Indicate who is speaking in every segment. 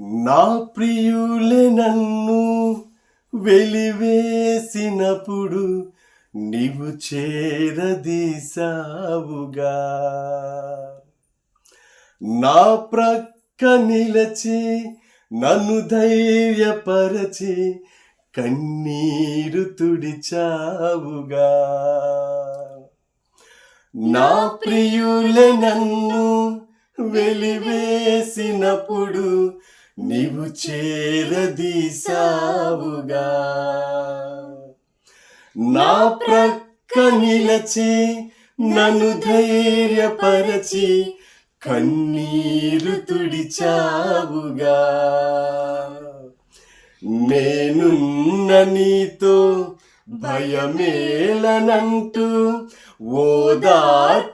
Speaker 1: నా ప్రియులే నన్ను వెలివేసినప్పుడు నీవు చేరదీసావుగా నా ప్రక్క నిలచి నన్ను ధైర్యపరచి కన్నీరు తుడిచావుగా. నా ప్రియులే నన్ను వెలివేసినప్పుడు నీవు చేరదీసావుగా నా ప్రక్క నిలచి నన్ను ధైర్యపరచి కన్నీరు తుడిచావుగా. నేనున్న నీతో భయమేలనంటూ ఓదార్పునిచ్చావుగా.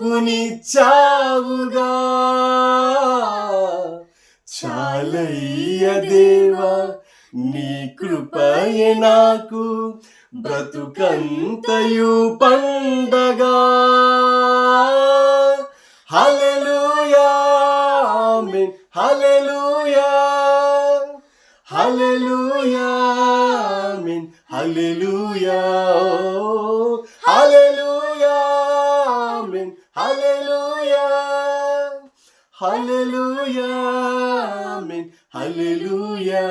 Speaker 1: చాలయ్య దేవా నీ కృపయే నాకు బ్రతుకంతయు పండగా. హల్లెలూయా ఆమెన్. హల్లెలూయా హల్లెలూయా ఆమేన్. హల్లెలూయా హల్లెలూయా ఆమేన్. హల్లెలూయా. హల్లెలూయా ఆమేన్ హల్లెలూయా